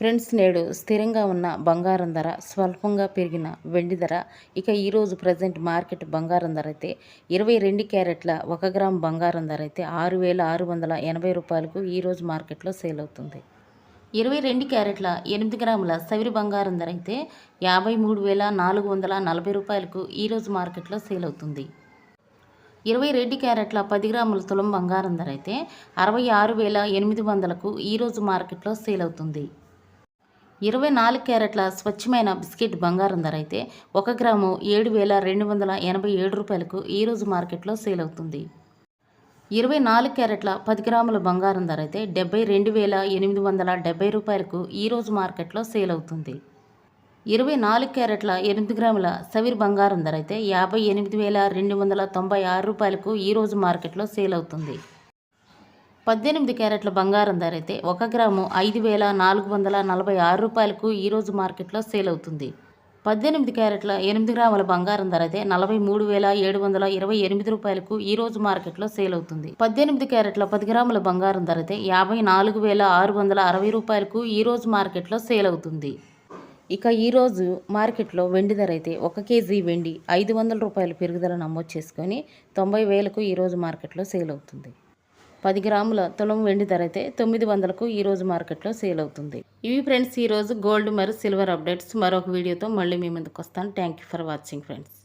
Friends నేడు స్థిరంగా ఉన్న బంగారం ధర స్వల్పంగా పెరిగిన వెండి ధర. ఇక ఈరోజు ప్రజెంట్ మార్కెట్ బంగారం ధర అయితే ఇరవై రెండు క్యారెట్ల ఒక గ్రామ్ బంగారం ధర అయితే ఆరు వేల ఆరు వందల ఎనభై రూపాయలకు ఈరోజు మార్కెట్లో సేల్ అవుతుంది. ఇరవై రెండు క్యారెట్ల ఎనిమిది గ్రాముల సవిరి బంగారం ధర అయితే యాభై మూడు వేల నాలుగు వందల నలభై రూపాయలకు ఈరోజు మార్కెట్లో సేల్ అవుతుంది. ఇరవై రెండు క్యారెట్ల పది గ్రాముల తులం బంగారం ధర అయితే అరవై ఆరు వేల ఎనిమిది వందలకు ఈరోజు మార్కెట్లో సేల్ అవుతుంది. ఇరవై నాలుగు క్యారెట్ల స్వచ్ఛమైన బిస్కెట్ బంగారం ధర అయితే ఒక గ్రాము ఏడు వేల రెండు వందల ఎనభై ఏడు రూపాయలకు ఈరోజు మార్కెట్లో సేల్ అవుతుంది. ఇరవై నాలుగు క్యారెట్ల పది గ్రాముల బంగారం ధర అయితే డెబ్బై రెండు వేల ఎనిమిది వందల డెబ్బై రూపాయలకు ఈరోజు మార్కెట్లో సేల్ అవుతుంది. ఇరవై నాలుగు క్యారెట్ల ఎనిమిది గ్రాముల సవిర్ బంగారం ధర అయితే యాభై ఎనిమిది వేల రెండు వందల తొంభై ఆరు రూపాయలకు ఈరోజు మార్కెట్లో సేల్ అవుతుంది. పద్దెనిమిది క్యారెట్ల బంగారం ధర అయితే ఒక గ్రాము ఐదు వేల నాలుగు వందల నలభై ఆరు రూపాయలకు ఈరోజు మార్కెట్లో సేల్ అవుతుంది. పద్దెనిమిది క్యారెట్ల ఎనిమిది గ్రాముల బంగారం ధర అయితే నలభై మూడు వేల ఏడు వందల ఇరవై ఎనిమిది రూపాయలకు ఈ రోజు మార్కెట్లో సేల్ అవుతుంది. పద్దెనిమిది క్యారెట్ల పది గ్రాముల బంగారం ధర అయితే యాభై నాలుగు వేల ఆరు వందల అరవై రూపాయలకు ఈ రోజు మార్కెట్లో సేల్ అవుతుంది. ఇక ఈరోజు మార్కెట్లో వెండి ధర అయితే ఒక కేజీ వెండి ఐదు వందల రూపాయలు పెరుగుదల నమోదు చేసుకొని తొంభై వేలకు ఈరోజు మార్కెట్లో సేల్ అవుతుంది. పది గ్రాముల తులం వెండి ధర అయితే తొమ్మిది వందలకు ఈరోజు మార్కెట్లో సేల్ అవుతుంది. ఇవి ఫ్రెండ్స్ ఈరోజు గోల్డ్ మరియు సిల్వర్ అప్డేట్స్. మరొక వీడియోతో మళ్ళీ మీ ముందుకు వస్తాను. Thank you for watching friends